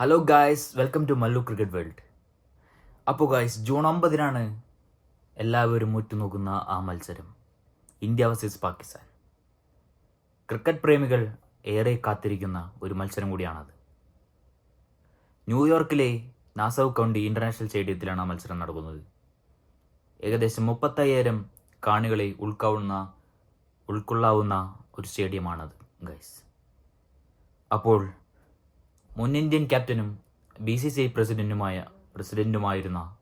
Hello guys welcome to Mallu cricket world അപ്പോൾ guys June ഒമ്പതിനാണ് എല്ലാവരും ഉറ്റുനോക്കുന്ന ആ മത്സരം. India versus Pakistan. ക്രിക്കറ്റ് പ്രേമികൾ ഏറെ കാത്തിരിക്കുന്ന ഒരു മത്സരം കൂടിയാണത്. ന്യൂയോർക്കിലെ നാസവ് കൗണ്ടി ഇന്റർനാഷണൽ സ്റ്റേഡിയത്തിലാണ് ആ മത്സരം നടക്കുന്നത്. ഏകദേശം മുപ്പത്തയ്യായിരം കാണികളെ ഉൾക്കാവുന്ന ഉൾക്കൊള്ളാവുന്ന ഒരു സ്റ്റേഡിയമാണത് ഗൈസ് അപ്പോൾ മുൻ ഇന്ത്യൻ ക്യാപ്റ്റനും ബി സി സി ഐ പ്രസിഡന്റുമായ പ്രസിഡന്റുമായിരുന്ന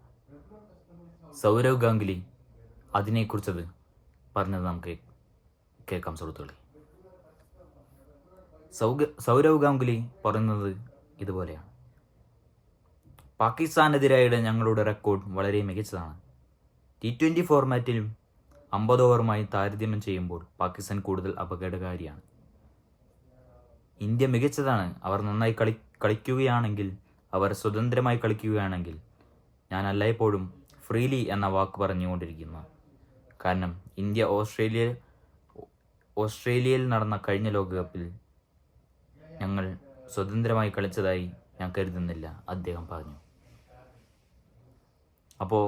സൗരവ് ഗാംഗുലി അതിനെക്കുറിച്ചത് പറഞ്ഞത് നമുക്ക് കേൾക്കാം സുഹൃത്തുക്കളെ. സൗരവ് ഗാംഗുലി പറയുന്നത് ഇതുപോലെയാണ്. പാകിസ്ഥാനെതിരായുടെ ഞങ്ങളുടെ റെക്കോർഡ് വളരെ മികച്ചതാണ്. ടി ട്വന്റി ഫോർമാറ്റിലും അമ്പത് ഓവറുമായി താരതമ്യം ചെയ്യുമ്പോൾ പാകിസ്ഥാൻ കൂടുതൽ അപകടകാരിയാണ്. ഇന്ത്യ മികച്ചതാണ്. അവർ നന്നായി കളി കളിക്കുകയാണെങ്കിൽ അവർ സ്വതന്ത്രമായി കളിക്കുകയാണെങ്കിൽ ഞാൻ എല്ലായ്പ്പോഴും ഫ്രീലി എന്ന വാക്ക് പറഞ്ഞുകൊണ്ടിരിക്കുന്നു. കാരണം ഇന്ത്യ ഓസ്ട്രേലിയ ഓസ്ട്രേലിയയിൽ നടന്ന കഴിഞ്ഞ ലോകകപ്പിൽ ഞങ്ങൾ സ്വതന്ത്രമായി കളിച്ചതായി ഞാൻ കരുതുന്നില്ല അദ്ദേഹം പറഞ്ഞു. അപ്പോൾ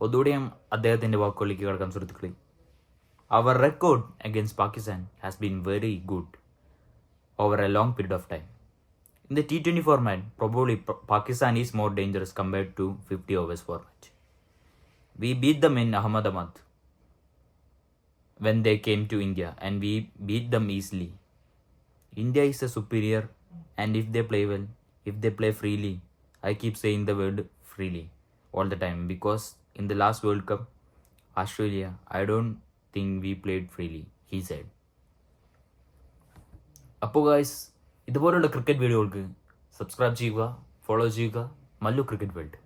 ഒന്നുകൂടിയും അദ്ദേഹത്തിന്റെ വാക്കുകളിലേക്ക് കിടക്കാൻ സുഹൃത്തുക്കളെ. അവർ record against Pakistan has been very good over a long period of time. In the T20 format, probably Pakistan is more dangerous compared to 50 overs format. We beat them in Ahmedabad when they came to India and we beat them easily. India is a superior and if they play well, if they play freely, I keep saying the word freely all the time because in the last World Cup, Australia, I don't think we played freely, he said. അപ്പോൾ guys ഇതുപോലുള്ള cricket വീഡിയോകൾക്ക് subscribe ചെയ്യുക follow ചെയ്യുക. Mallu cricket world